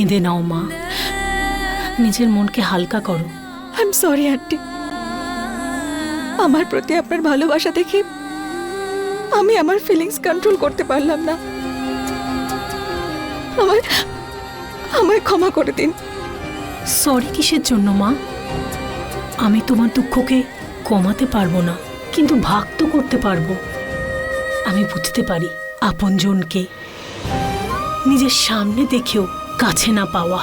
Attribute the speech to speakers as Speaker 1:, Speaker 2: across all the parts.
Speaker 1: কেঁদে নাও মা। নিজের মনকে হালকা করো।
Speaker 2: I am sorry aunty. আমার প্রতি আপনার ভালোবাসা দেখে আমি আমার ফিলিংস কন্ট্রোল করতে পারলাম না। আমায় আমায় ক্ষমা করে দিন।
Speaker 1: সরি কিসের জন্য মা? আমি তোমার দুঃখকে কমাতে পারব না কিন্তু ভাগ তো করতে পারব। আমি বুঝতে পারি আপনজনকে নিজের সামনে দেখেও কাছে না পাওয়া।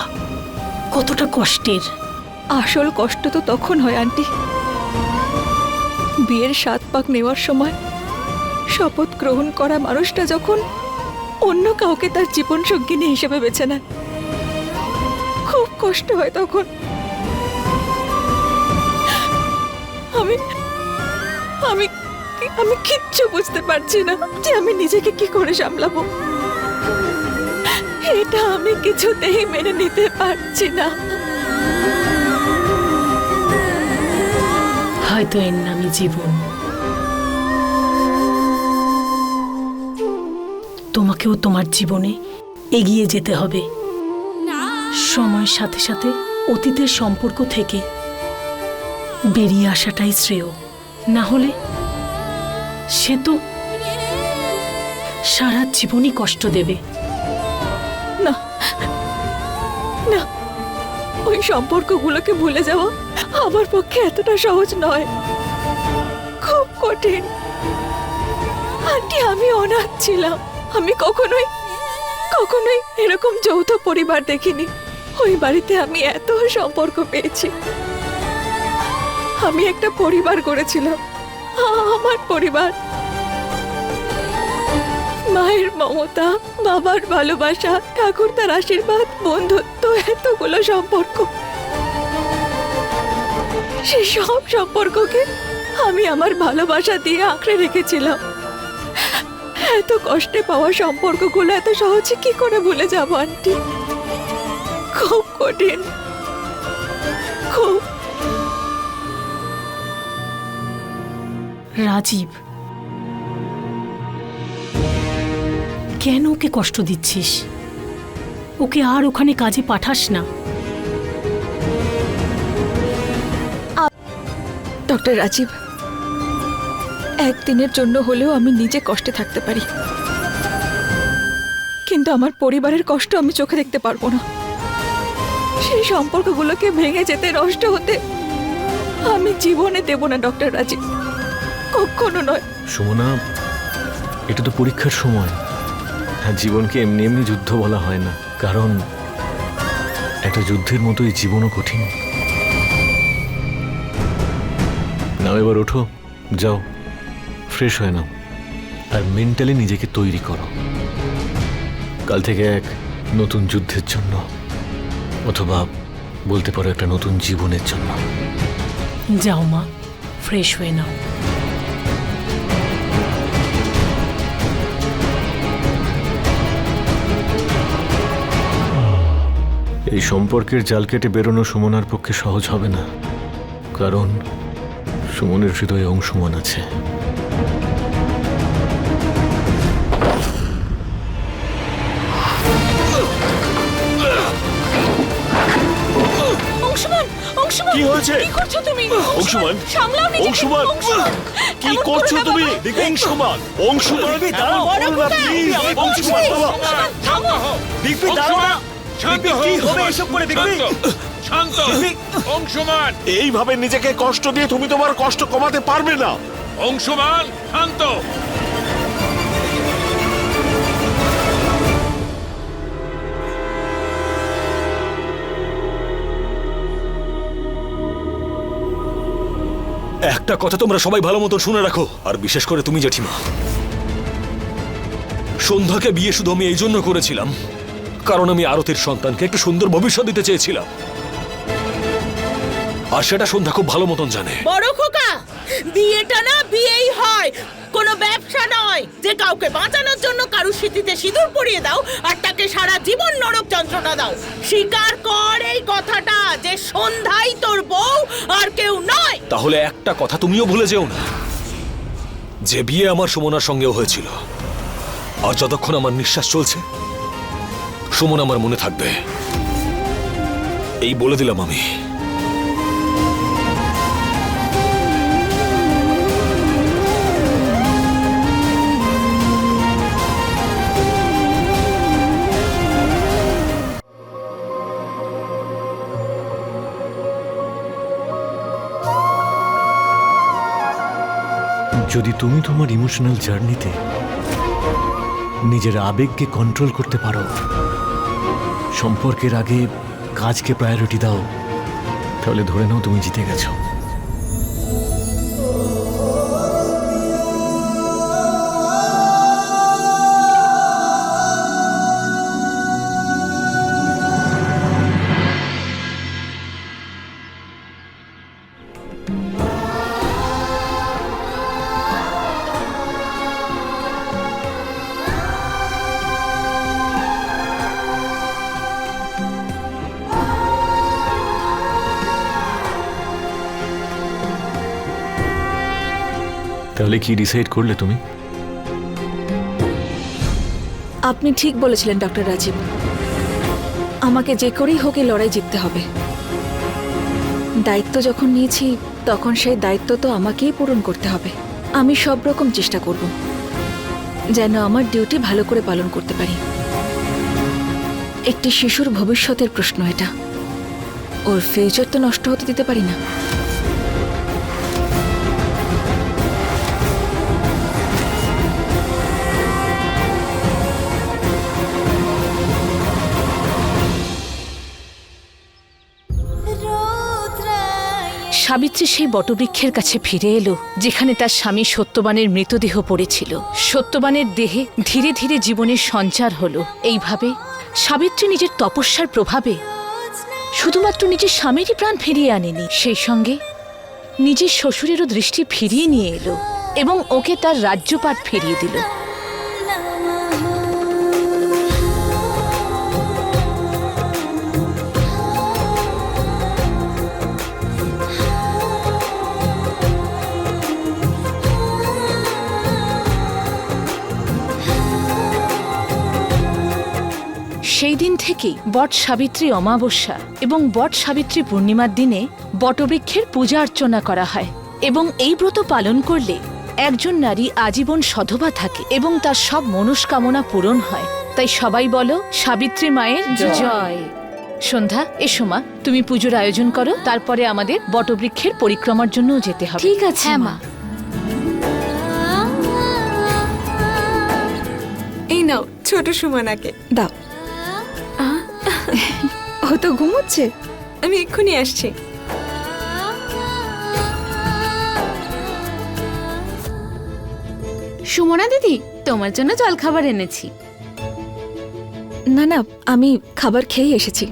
Speaker 1: কতটা কষ্টের।
Speaker 2: আসল কষ্ট তো তখন হয়, আন্টি। বিয়ের সাত পাক নেওয়ার সময় শপথ গ্রহণ করা মানুষটা যখন অন্য কাউকে তার জীবন সঙ্গিনী হিসেবে বেছে নেন খুব কষ্ট হয় তখন। আমি আমি আমি কিচ্ছু বুঝতে পারছি না যে আমি নিজেকে কি করে সামলাবো। এটা আমি কিছুতেই মেনে নিতে পারছি না।
Speaker 1: হয়তো এর নামই জীবন। তোমাকেও তোমার জীবনে এগিয়ে যেতে হবে। সময়ের সাথে সাথে অতীতের সম্পর্ক থেকে বেরিয়ে আসাটাই শ্রেয়। না হলে সে তো সারা জীবনই কষ্ট দেবে।
Speaker 2: ওই সম্পর্কগুলোকে ভুলে যাওয়া আমার পক্ষে এতটা সহজ নয়। খুব কঠিন। আন্টি, আমি অনাথ ছিলাম। আমি কখনোই কখনোই এরকম যৌথ পরিবার দেখিনি। ওই বাড়িতে আমি এত সম্পর্ক পেয়েছি। আমি একটা পরিবার গড়েছিলাম। আমার পরিবার। মায়ের মমতা, বাবার ভালোবাসা, ঠাকুর তার আশীর্বাদ, বন্ধুত্ব, এতগুলো সম্পর্ক। সেই সব সম্পর্ককে আমি আমার ভালোবাসা দিয়ে আঁকড়ে রেখেছিলাম। এত কষ্টে পাওয়া সম্পর্কগুলো এত সহজে কি করে ভুলে যাব, আন্টি? খুব কঠিন। খুব।
Speaker 1: রাজীব কেন ওকে কষ্ট দিচ্ছিস? ওকে আর ওখানে কাজে পাঠাস না।
Speaker 2: ডক্টর রাজীব একদিনের জন্য হলেও আমি নিজে কষ্টে থাকতে পারি। কিন্তু আমার পরিবারের কষ্ট আমি চোখে দেখতে পারব না। সেই সম্পর্কগুলোকে ভেঙে যেতে নষ্ট হতে আমি জীবনে দেব না ডক্টর রাজীব। কখনো নয়।
Speaker 3: সুমনা এটা তো পরীক্ষার সময়। জীবনকে এমনি এমনি যুদ্ধ বলা হয় না, কারণ একটা যুদ্ধের মতোই জীবনও কঠিন। নাও এবার ওঠো, যাও, ফ্রেশ হয়ে নাও, আর মেন্টালি নিজেকে তৈরি করো। কাল থেকে এক নতুন যুদ্ধের জন্য, অথবা বলতে পারো একটা নতুন জীবনের জন্য।
Speaker 1: যাও মা, ফ্রেশ হয়ে নাও।
Speaker 3: এই সম্পর্কের জাল কেটে বেরোনো সুমনার পক্ষে সহজ হবে না কারণ সুমনের হৃদয়ে অংশমান আছে
Speaker 2: অংশমান অংশমান
Speaker 4: কি হয়েছে?
Speaker 2: কি করছ তুমি
Speaker 4: অংশুমান? অংশুমান?
Speaker 2: অংশুমান!
Speaker 4: কি করছ তুমি
Speaker 2: বাবা।
Speaker 4: অংশুমান অংশুমান
Speaker 2: দাঁড়াও,
Speaker 4: এমন করো না,
Speaker 2: বড়
Speaker 4: অংশুমান বাবা দিব্যি দাঁড়াও না দিব্যি, কি হবে এসব করে দিব্যি
Speaker 5: শান্ত অংশমান।
Speaker 4: এইভাবে নিজেকে কষ্ট দিয়ে তুমি তোমার কষ্ট কমাতে পারবে না।
Speaker 5: অংশমান শান্ত।
Speaker 4: একটা কথা তোমরা সবাই ভালো মতো শুনে রাখো আর বিশেষ করে তুমি জেঠিমা। সন্ধ্যাকে বিয়ে শুধু আমি এই জন্য করেছিলাম কারণ আমি আরতির সন্তানকে একটা সুন্দর ভবিষ্যৎ দিতে চেয়েছিলাম। আর সেটা সন্ধ্যা খুব ভালো মতন জানে।
Speaker 6: বড় খোকা বিয়েটা না বিয়েই হয়। কোনো ব্যবসা নয়। যে কাউকে বাঁচানোর জন্য কারুর স্মৃতিতে সিঁদুর পরিয়ে দাও আর তাকে সারা জীবন নরক যন্ত্রণা দাও। স্বীকার কর এই কথাটা যে সন্ধ্যাই তোর বউ আর কেউ নয়।
Speaker 4: তাহলে একটা কথা তুমিও ভুলে যেও না। যে বিয়ে আমার সুমনার সঙ্গেও হয়েছিল। আর যতক্ষণ আমার নিঃশ্বাস চলছে সুমন আমার মনে থাকবে। এই বলে দিলাম আমি।
Speaker 3: যদি তুমি তোমার ইমোশনাল জার্নিতে নিজের আবেগকে কন্ট্রোল করতে পারো সম্পর্কের আগে কাজকে প্রায়োরিটি দাও। তাহলে ধরে নাও তুমি জিতে গেছো। তাহলে কি ডিসাইড করলে তুমি?
Speaker 2: আপনি ঠিক বলেছিলেন, ডক্টর রাজীব। আমাকে যে করেই হোক এই লড়াই জিততে হবে। দায়িত্ব যখন নিয়েছি, তখন সেই দায়িত্ব তো আমাকেই পূরণ করতে হবে। আমি সব রকম চেষ্টা করব, যেন আমার ডিউটি ভালো করে পালন করতে পারি। একটি শিশুর ভবিষ্যতের প্রশ্ন এটা। ওর ফিউচার তো নষ্ট হতে দিতে পারি না।
Speaker 7: সাবিত্রী সেই বটবৃক্ষের কাছে ফিরে এলো, যেখানে তার স্বামী সত্যবানের মৃতদেহ পড়েছিল। সত্যবানের দেহে ধীরে ধীরে জীবনের সঞ্চার হলো। এইভাবে সাবিত্রী নিজের তপস্যার প্রভাবে শুধুমাত্র নিজের স্বামীরই প্রাণ ফিরিয়ে আনেনি, সেই সঙ্গে নিজের শ্বশুরেরও দৃষ্টি ফিরিয়ে নিয়ে এলো এবং ওকে তার রাজ্যপাট ফিরিয়ে দিল। দিন থেকেই বট সাবিত্রী অমাবস্যা এবং বট সাবিত্রী পূর্ণিমার দিনে বটবৃক্ষের পূজা অর্চনা করা হয় এবং এই ব্রত পালন করলে একজন নারী আজীবন সধবা থাকে এবং তার সব মনস্কামনা পূরণ হয়। তাই সবাই বলো সাবিত্রী মায়ের জয়। সন্ধ্যা এসো মা তুমি পুজোর আয়োজন করো তারপরে আমাদের বটবৃক্ষের পরিক্রমার জন্যও যেতে হবে।
Speaker 2: ঠিক আছে মা।
Speaker 8: এই নাও ছোট সুমনাকে
Speaker 2: দাও। ও তো ঘুমোচ্ছে?
Speaker 8: আমি এক্ষুনি আসছি।
Speaker 9: সুমনা দিদি তোমার জন্য জলখাবার এনেছি।
Speaker 2: না না আমি খাবার খেয়েই এসেছি।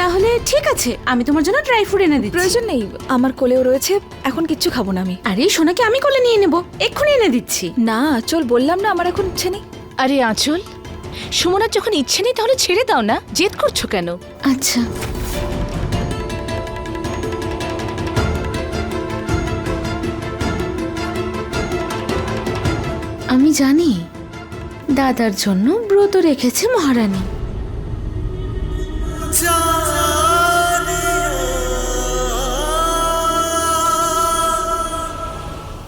Speaker 9: তাহলে ঠিক আছে আমি তোমার জন্য ড্রাই ফ্রুট এনে দিচ্ছি।
Speaker 2: প্রয়োজন নেই আমার কোলেও রয়েছে এখন কিচ্ছু খাব না আমি।
Speaker 9: আরে সোনাকে আমি কোলে নিয়ে নেব এক্ষুনি এনে দিচ্ছি।
Speaker 2: না চল বললাম না আমার এখন ইচ্ছে নেই।
Speaker 7: আরে আঁচল সুমনার যখন ইচ্ছে নেই তাহলে ছেড়ে দাও না। জেদ করছ কেন?
Speaker 9: আচ্ছা। আমি জানি দাদার জন্য ব্রত রেখেছে মহারানী।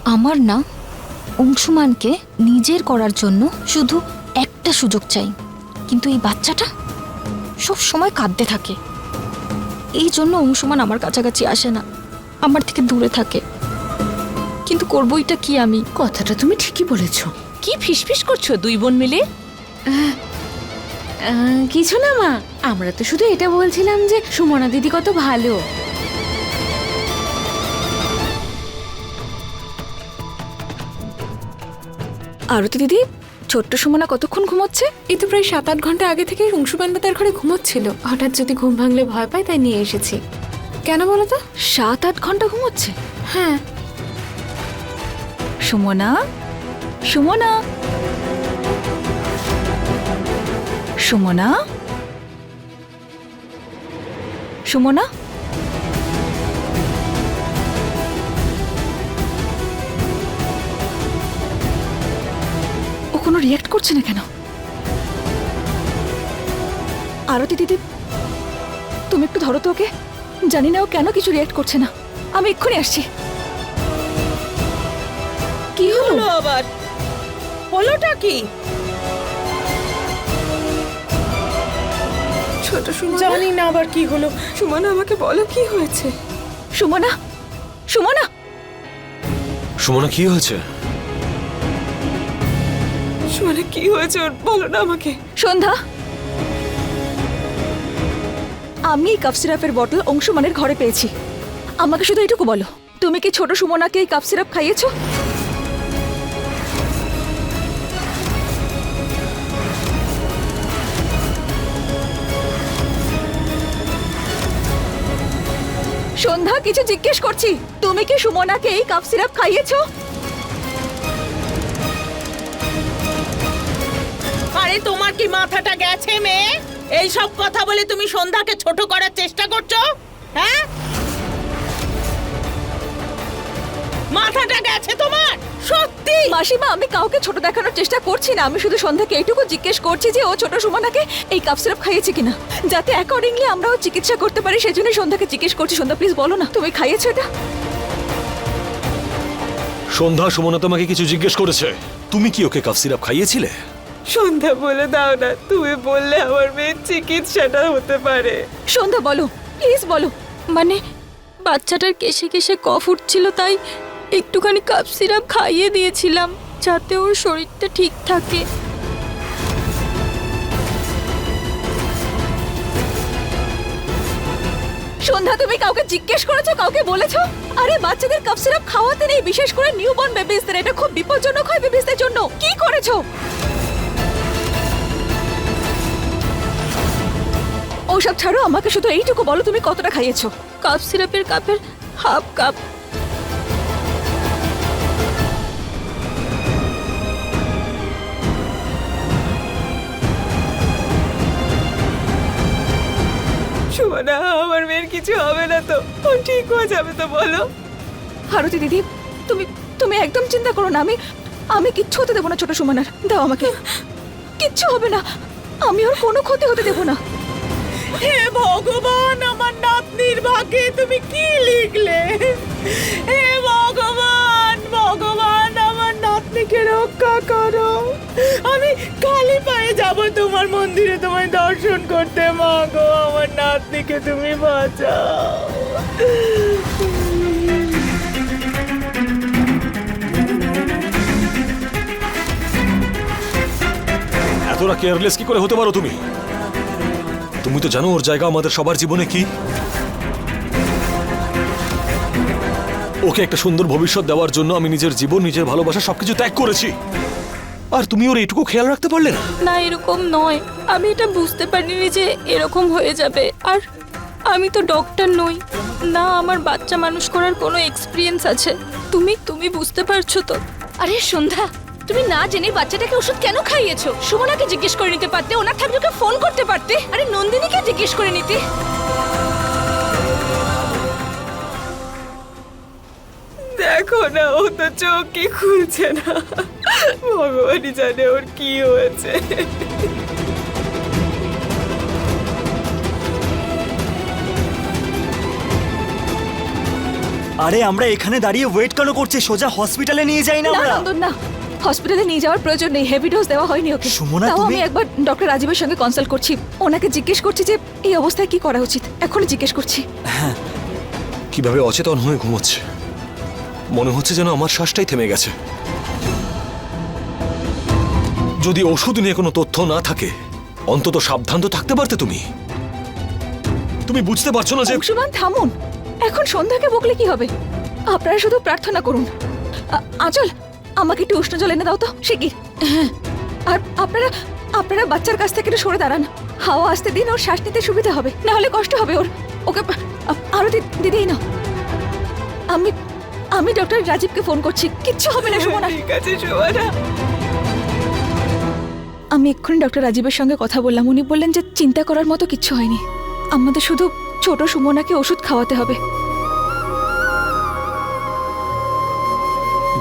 Speaker 10: আমার না অংশুমানকে নিজের করার জন্য শুধু সুযোগ চাই। কিন্তু এই বাচ্চাটা সব সময় কাঁদতে থাকে। এই জন্য অংশুমান আমার কাছাকাছি আসে না। আমার থেকে দূরে থাকে। কিন্তু করবইটা কি আমি?
Speaker 9: কথাটা তুমি ঠিকই বলেছ।
Speaker 7: কি ফিসফিস করছ দুই বোন মিলে?
Speaker 9: কিছু না মা। আমরা তো শুধু এটা বলছিলাম যে সুমনা দিদি কত ভালো।
Speaker 2: আরতি দিদি ছোট্ট সুমনা কতক্ষণ ঘুমোচ্ছে?
Speaker 8: এই তো প্রায় সাত আট ঘণ্টা আগে থেকেই অংশুমান তার ঘরে ঘুমোচ্ছিল। হঠাৎ যদি ঘুম ভাঙলে ভয় পায়, তাই নিয়ে এসেছি। কেন বলো তো?
Speaker 2: সাত আট ঘণ্টা ঘুমোচ্ছে?
Speaker 8: হ্যাঁ।
Speaker 2: সুমনা? সুমনা? সুমনা? সুমনা? কোনো রিয়াক্ট করছে না কেন? আরতি দিদি তুমি একটু ধরো তো ওকে। জানি না ও কেন কিছু রিয়াক্ট করছে না। আমি এক্ষুনি আসছি। কি হলো?
Speaker 6: হলো আবার? হলোটা কি?
Speaker 2: ছোট সুমনা।
Speaker 6: জানি না আবার কি হলো।
Speaker 2: সুমনা আমাকে বলো কি হয়েছে? সুমনা? সুমনা?
Speaker 4: সুমনা কি হয়েছে?
Speaker 2: সুমনা কি হয়েছে? ওর বলো না আমাকে। সন্ধ্যা, আমি এই কাপ সিরাপের বটল ঘরে পেয়েছি। আমাকে শুধু এটুকু বলো, তুমি কি ছোট সুমনাকে এই কাপ সিরাপ খাইয়েছো? সন্ধ্যা, কিছু জিজ্ঞেস করছি, তুমি কি সুমনাকে এই কাপ সিরাপ খাইয়েছো?
Speaker 6: আরে তোমার কি মাথাটা গেছে মেয়ে? এই সব কথা বলে তুমি সন্ধ্যাকে ছোট করার চেষ্টা করছ? হ্যাঁ? মাথাটা গেছে তোমার? সত্যি?
Speaker 2: মাসিমা আমি কাউকে ছোট দেখানোর চেষ্টা করছি না। আমি শুধু সন্ধ্যাকে এইটুকু জিজ্ঞেস করছি যে ও ছোট সুমনাকে এই কাপ সিরাপ খাইয়েছে কিনা। যাতে অ্যাকর্ডিংলি আমরাও চিকিৎসা করতে পারি সেজন্য সন্ধ্যাকে জিজ্ঞেস করছি। সন্ধ্যা প্লিজ বলো না তুমি খাইয়েছো এটা?
Speaker 4: সন্ধ্যা সুমনা তোমাকে কিছু জিজ্ঞেস করেছে। তুমি কি ওকে কাপ সিরাপ খাইয়েছিলে?
Speaker 2: সন্ধ্যা বলে দাও না, তুমি বললে আমার মেয়ের চিকিৎসাটা হতে পারে। সন্ধ্যা বলো প্লিজ বলো।
Speaker 9: মানে বাচ্চাটার কেশে কেশে কফ উঠছিল তাই একটুখানি কাপ সিরাপ খাইয়ে দিয়েছিলাম, যাতে ওর শরীরটা ঠিক থাকে।
Speaker 2: সন্ধ্যা, তুমি কাউকে জিজ্ঞেস করেছ, কাউকে বলেছ? আরে, বাচ্চাদের কাপ সিরাপ খাওয়াতে নেই, বিশেষ করে নিউবর্ন বেবিসদের এটা খুব বিপজ্জনক হয় বেবিসদের জন্য। কি করেছ? ওসব ছাড়ো আমাকে শুধু এইটুকু বলো তুমি কতটা খাইয়েছো।
Speaker 9: কাপ সিরাপের কাপের হাফ কাপ।
Speaker 2: সুমনা আমার মেয়ের কিছু হবে না তো। ও ঠিক হয়ে যাবে তো বলো। হারতি দিদি তুমি তুমি একদম চিন্তা করো না আমি আমি কিচ্ছু হতে দেবো না ছোট সুমনার। দাও আমাকে। কিচ্ছু হবে না আমি ওর কোনো ক্ষতি হতে দেবো না।
Speaker 6: হে ভগবান, আমার নাতনির ভাগ্যে তুমি কি লিখলে? হে ভগবান ভগবান, আমার নাতনিকে রক্ষা করো। আমি কালী পায়ে যাব তোমার মন্দিরে, তোমায় দর্শন করতে। মা গো, আমার নাতনিকে তুমি বাঁচাও।
Speaker 4: এতটা কেয়ারলেস কি করে হতে পারো তুমি? তুমি তো জানো ওর জায়গা আমাদের সবার জীবনে কি? ওকে একটা সুন্দর ভবিষ্যৎ দেওয়ার জন্য আমি নিজের জীবন, নিজের ভালোবাসা সবকিছু ত্যাগ করেছি। আর তুমি ওর এইটুকু খেয়াল রাখতে পারলে না?
Speaker 9: না, এরকম নয়। আমি এটা বুঝতে পারিনি যে এরকম হয়ে যাবে। আর আমি তো ডক্টর নই। না, আমার বাচ্চা মানুষ করার কোনো এক্সপিরিয়েন্স আছে। তুমি তুমি বুঝতে পারছ তো?
Speaker 7: আরে, সন্ধ্যা! তুমি না জেনে বাচ্চাটাকে ওষুধ কেন খাইয়েছো? সুমনাকে জিজ্ঞেস করে নিতে পারতে ওনার থাকলে ওকে ফোন করতে পারতে। আরে নন্দিনীকে জিজ্ঞেস করে নিতে।
Speaker 2: দেখো না ও তো চোখই খুলছে না। ভগবানই জানে ওর কি হয়েছে।
Speaker 11: আরে আমরা এখানে দাঁড়িয়ে ওয়েট কেন করছি? সোজা হসপিটালে নিয়ে যাই না
Speaker 2: না
Speaker 11: আমরা?
Speaker 2: নন্দন না। হসপিটালে নিয়ে যাওয়ার প্রয়োজন নেই। হেভি ডোজ দেওয়া হয়নি ওকে।
Speaker 11: সুমনা,
Speaker 2: তাও
Speaker 11: তুমি-
Speaker 2: আমি একবার ডক্টর রাজীবের সঙ্গে কনসাল্ট করছি। ওনাকে জিজ্ঞেস করছি যে এই অবস্থায় কি করা উচিত? এখনই জিজ্ঞেস করছি। হ্যাঁ।
Speaker 4: কীভাবে অচেতন হয়ে ঘুমোচ্ছে? মনে হচ্ছে যেন আমার শ্বাসটাই থেমে গেছে। যদি ওষুধ নিয়ে কোনো তথ্য না থাকে অন্তত সাবধান তো থাকতে পারতে তুমি। তুমি বুঝতে পারছ না যে
Speaker 2: অংশুমান থামুন। এখন সন্ধ্যাকে বকলে কি হবে? আপনারা শুধু প্রার্থনা করুন। আঁচল আমাকে একটু উষ্ণ জল এনে দাও তো সে কি হ্যাঁ। আর আপনারা আপনারা বাচ্চার কাছ থেকে একটু সরে দাঁড়ান। হাওয়া আসতে দিন ওর শ্বাস নিতে সুবিধা হবে। না হলে কষ্ট হবে ওর। ওকে আরও দিদি না আমি আমি ডক্টর রাজীবকে ফোন করছি। কিচ্ছু হবে না সুমনা ঠিক আছে সুমনা আমি এক্ষুনি ডক্টর রাজীবের সঙ্গে কথা বললাম। উনি বললেন যে চিন্তা করার মতো কিচ্ছু হয়নি। আমাদের শুধু ছোট সুমনাকে ওষুধ খাওয়াতে হবে।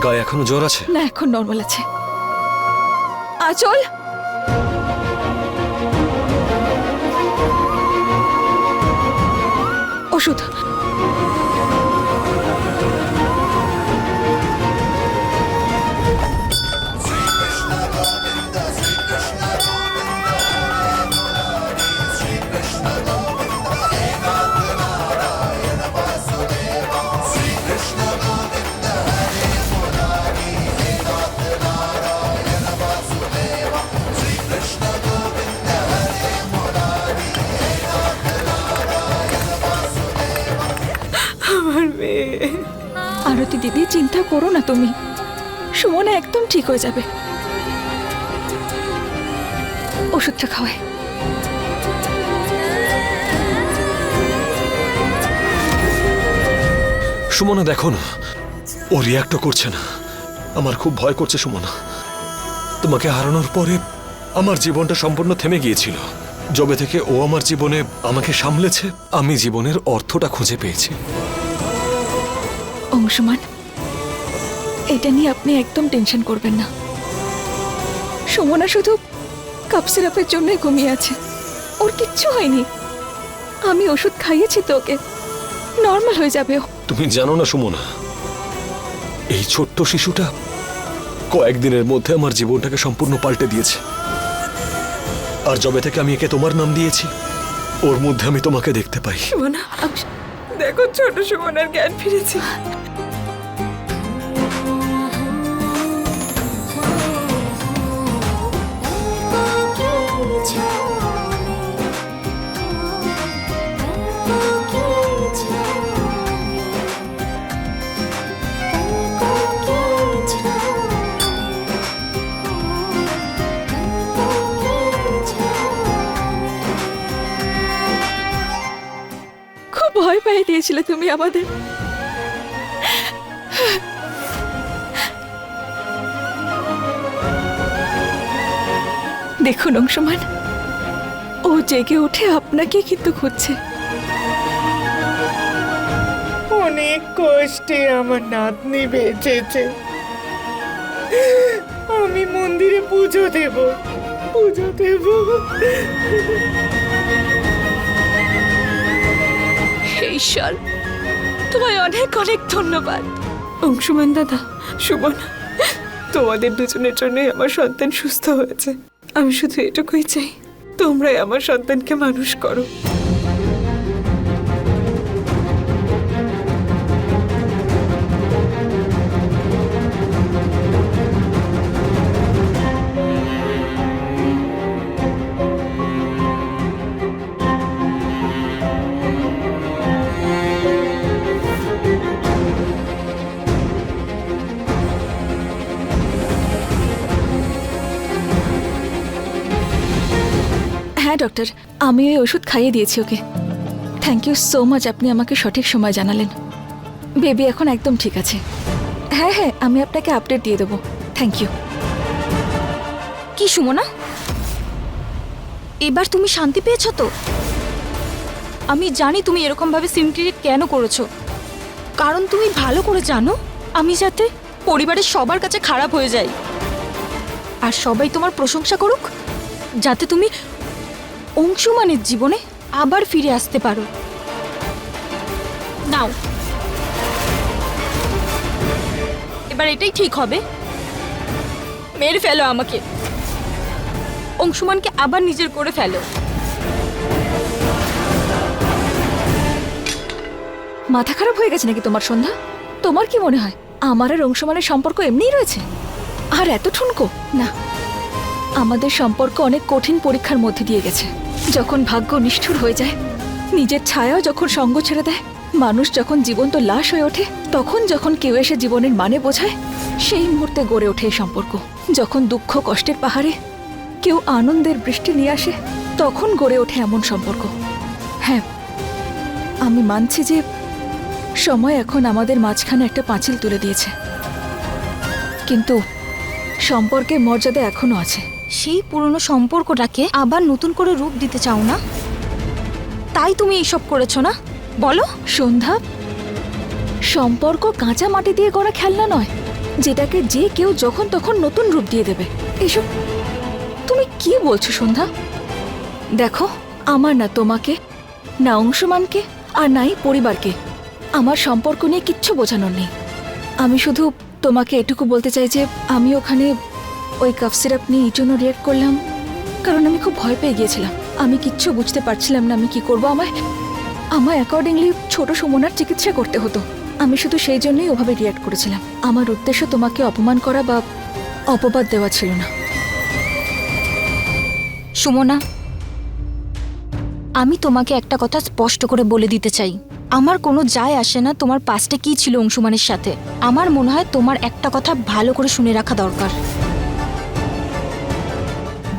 Speaker 4: গায়ে এখনও জ্বর আছে?
Speaker 2: না এখন নর্মাল আছে। আচল ওষুধ। দিদি চিন্তা করো না তুমি। সুমনা একদম ঠিক হয়ে যাবে। ওষুধটা খাওয়ায়
Speaker 4: সুমনা দেখো না। ও রিয়াক্টও করছে না। আমার খুব ভয় করছে সুমনা। তোমাকে হারানোর পরে আমার জীবনটা সম্পূর্ণ থেমে গিয়েছিল। যবে থেকে ও আমার জীবনে আমাকে সামলেছে আমি জীবনের অর্থটা খুঁজে পেয়েছি।
Speaker 2: অংশমান এটা নিয়ে আপনি একদম টেনশন করবেন না। সুমনা শুধু কাপ সিরাপের জন্যই ঘুমিয়ে আছে। ওর কিচ্ছু হয়নি। আমি ওষুধ খাইয়েছি তো ওকে নর্মাল হয়ে যাবে ও।
Speaker 4: তুমি জানো না সুমনা এই ছোট্ট শিশুটা কয়েকদিনের মধ্যে আমার জীবনটাকে সম্পূর্ণ পাল্টে দিয়েছে। আর যবে থেকে আমি একে তোমার নাম দিয়েছি ওর মধ্যে আমি তোমাকে দেখতে পাই।
Speaker 2: সুমনা দেখো ছোট সুমনার জ্ঞান ফিরেছে। ভয় পেয়ে দিয়েছিলে তুমি আমাদের। দেখুন অংশমান ও জেগে উঠে আপনাকে কিন্তু খুঁজছে।
Speaker 12: অনেক কষ্টে আমার নাতনি বেঁচেছে। আমি মন্দিরে পুজো দেব পুজো দেব।
Speaker 7: ঈশ্বর তোমায় অনেক অনেক ধন্যবাদ।
Speaker 2: অংশুমান দাদা সুমন তোমাদের দুজনের জন্যই আমার সন্তান সুস্থ হয়েছে। আমি শুধু এটুকুই চাই তোমরাই আমার সন্তানকে মানুষ করো। ডক্টর, আমি ওই ওষুধ খাইয়ে দিয়েছি ওকে। থ্যাংক ইউ সো মাচ আপনি আমাকে সঠিক সময় জানালেন। বেবি এখন একদম ঠিক আছে। হ্যাঁ হ্যাঁ আমি আপনাকে আপডেট দিয়ে দেবো। থ্যাংক ইউ
Speaker 10: কি সুমনা? এবার তুমি শান্তি পেয়েছ তো? আমি জানি তুমি এরকমভাবে সিম ক্রিয়েট কেন করেছ। কারণ তুমি ভালো করে জানো, আমি যাতে পরিবারের সবার কাছে খারাপ হয়ে যাই। আর সবাই তোমার প্রশংসা করুক, যাতে তুমি অংশুমানের জীবনে আবার ফিরে আসতে পারো। নাও। এবার এটাই ঠিক হবে। মেরে ফেলো আমাকে। অংশুমানকে আবার নিজের করে ফেলো।
Speaker 2: মাথা খারাপ হয়ে গেছে নাকি তোমার সন্ধ্যা? তোমার কি মনে হয়? আমার আর অংশমানের সম্পর্ক এমনিই রয়েছে? আর এত ঠুনকো? না। আমাদের সম্পর্ক অনেক কঠিন পরীক্ষার মধ্যে দিয়ে গেছে। যখন ভাগ্য নিষ্ঠুর হয়ে যায়, নিজের ছায়াও যখন সঙ্গ ছেড়ে দেয়, মানুষ যখন জীবন্ত লাশ হয়ে ওঠে, তখন যখন কেউ এসে জীবনের মানে বোঝায়, সেই মুহূর্তে গড়ে ওঠে এই সম্পর্ক। যখন দুঃখ কষ্টের পাহাড়ে কেউ আনন্দের বৃষ্টি নিয়ে আসে, তখন গড়ে ওঠে এমন সম্পর্ক। হ্যাঁ আমি মানছি যে সময় এখন আমাদের মাঝখানে একটা পাঁচিল তুলে দিয়েছে। কিন্তু সম্পর্কের মর্যাদা এখনও আছে।
Speaker 10: সেই পুরনো সম্পর্কটাকে আবার নতুন করে রূপ দিতে চাও না? তাই তুমি এইসব করেছ না? বলো।
Speaker 2: সন্ধ্যা, সম্পর্ক কাঁচা মাটি দিয়ে গড়া খেলনা নয়, যেটাকে যে কেউ যখন তখন নতুন রূপ দিয়ে দেবে। এসব তুমি কি বলছো, সন্ধ্যা? দেখো, আমার না তোমাকে, না অংশমানকে, আর নাই পরিবারকে। আমার সম্পর্ক নিয়ে কিচ্ছু বোঝানোর নেই। আমি শুধু তোমাকে এটুকু বলতে চাই যে, আমি ওখানে ওই কাফ সিরাপ নিয়ে এই জন্য রিয়েক্ট করলাম। কারণ আমি খুব ভয় পেয়ে গিয়েছিলাম। আমি কিচ্ছু বুঝতে পারছিলাম না আমি কি করব। আমায় আমায় অ্যাকর্ডিংলি ছোট সুমনার চিকিৎসা করতে হতো। আমি শুধু সেই জন্যই ওভাবে রিয়েক্ট করেছিলাম। আমার উদ্দেশ্য তোমাকে অপমান করা বা অপবাদ দেওয়া ছিল না।
Speaker 10: সুমনা, আমি তোমাকে একটা কথা স্পষ্ট করে বলে দিতে চাই। আমার কোনো যায় আসে না তোমার পাস্টে কি ছিল অংশুমানের সাথে। আমার মনে হয় তোমার একটা কথা ভালো করে শুনে রাখা দরকার।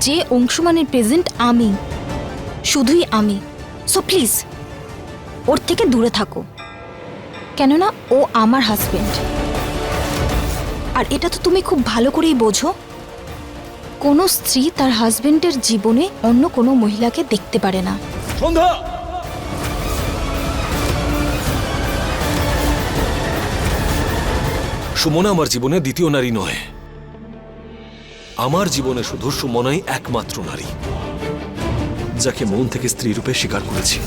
Speaker 10: যে অংশুমানের প্রেজেন্ট আমি। শুধুই আমি। সো প্লিজ ওর থেকে দূরে থাকো। কেননা ও আমার হাজবেন্ড আর এটা তো তুমি খুব ভালো করেই বোঝো। কোনো স্ত্রী তার হাজবেন্ডের জীবনে অন্য কোনো মহিলাকে দেখতে পারে না।
Speaker 4: সন্ধ্যা! সুমনা আমার জীবনে দ্বিতীয় নারী নয়। আমার জীবনে শুধু সুমনাই একমাত্র নারী যাকে মন থেকে স্ত্রী রূপে স্বীকার করেছি।